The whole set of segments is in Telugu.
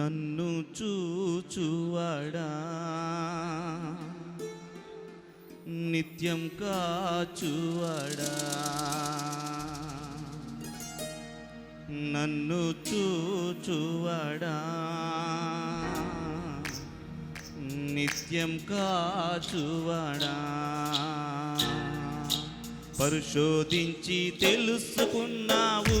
నన్ను చూచువడా? నిత్యం కాచువడా? నన్ను చూచువడా? నిత్యం కాచువడా? పరిశోధించి తెలుసుకున్నావు.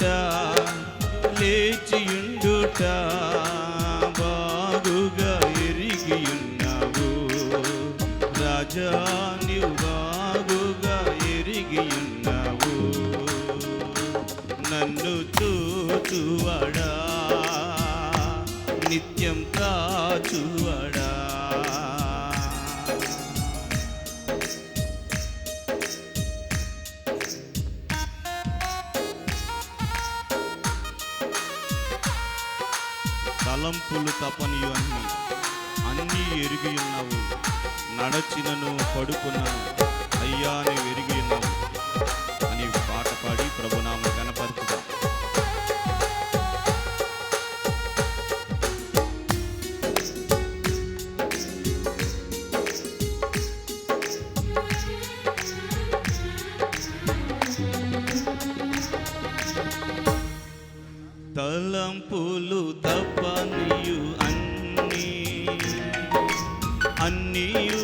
కూర్చుండుట లేచియుండుట బాగుగా ఎరిగి ఉన్నావు రాజా నీవు బాగుగా ఎరిగి ఉన్నావు నన్ను చూచువడా నిత్యం కాచువడా. తలంపులు తపనియు అన్ని. అన్నీ ఎరిగి ఉన్నావు. నడచినను పడుకున్నాను. అయ్యా నీవు ఎరిగి ఉన్నావు. ನೀನು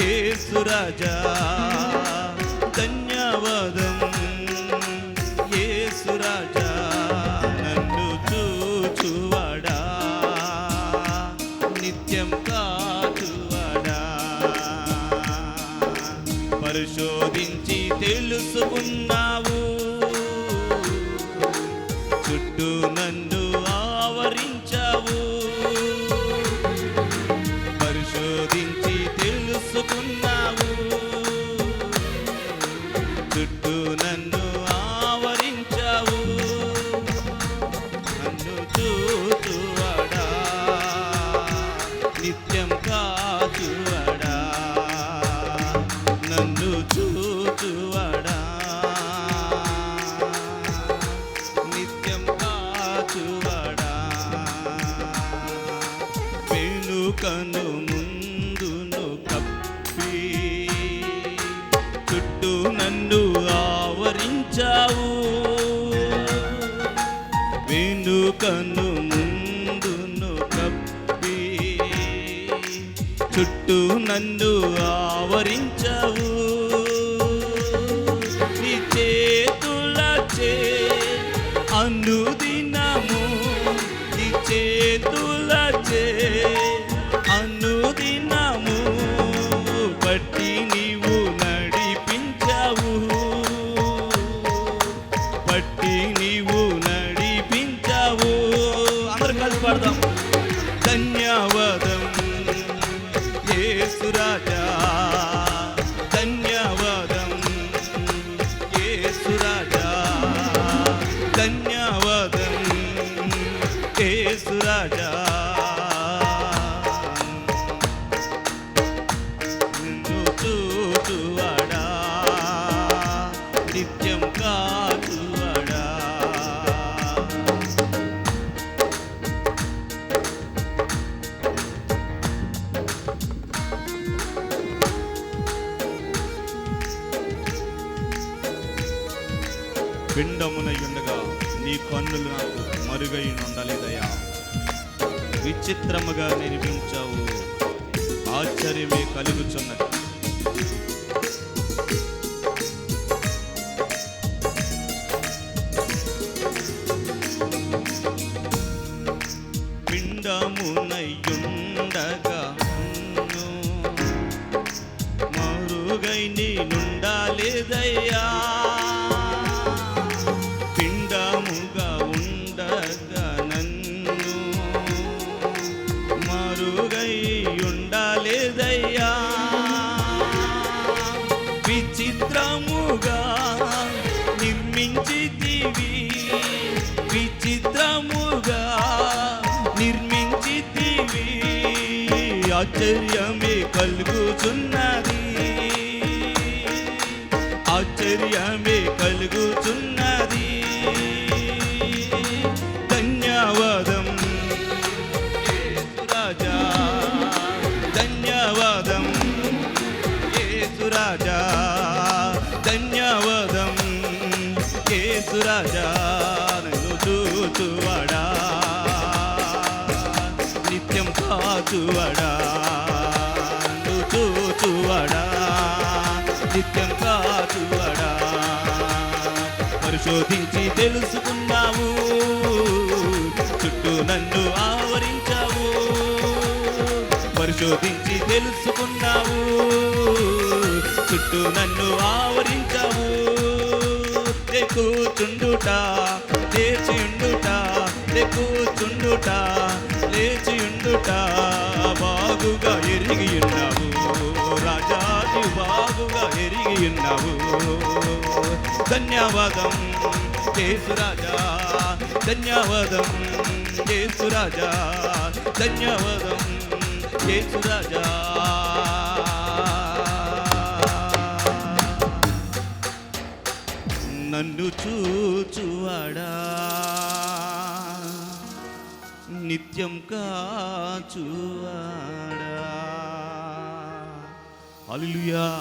యేసురాజా ధన్యవాదం. యేసురాజా నన్ను చూచువాడా నిత్యం కాచువాడా. పరిశోధించి తెలుసుకున్నావు. చుట్టూ నన్ను ఆవరించావు. పరిశోధించి తెలుసుకున్నావు చుట్టూ నన్ను ఆవరించావు. నన్ను చూచువడా నిత్యం కాచువడా. నన్ను చూచువడా నిత్యం కాచువాడా. వెనుకను కను ముందును కప్పి చుట్టూ నందు ఆవరించావు పాడదాం ధన్యవాదం. యేసురాజా ధన్యవాదం. యేసురాజా ధన్యవాదం. యేసురాజా కన్నులు నాకు మరుగై ఉండలేదయా విచిత్రముగా నిర్మించావు. ఆశ్చర్యమే కలుగుచున్నది. పిండమునయ్యుండగా నిర్మించితివి విచిత్రముగా నిర్మించితివి. ఆశ్చర్యమే యేసురాజా నన్ను చూచువాడా? నిత్యం కాచువాడా? నన్ను చూచువాడా? నిత్యం కాచువాడా? పరిశోధించి తెలుసుకున్నావు చుట్టూ నన్ను ఆవరించావు. పరిశోధించి తెలుసుకున్నావు చుట్టూ నన్ను ఆవరించావు. కూచుండుట లేచియుండుట కూచుండుట లేచియుండుట. బాగుగా ఎరిగి ఉన్నావు రాజాది బాగుగా ఎరిగి ఉన్నావు ధన్యవాదం కేసురాజా ధన్యవాదం కేసురాజా ధన్యవాదం కేసురాజా నన్ను చూచువాడా? నిత్యం కాచువాడా? హల్లెలూయా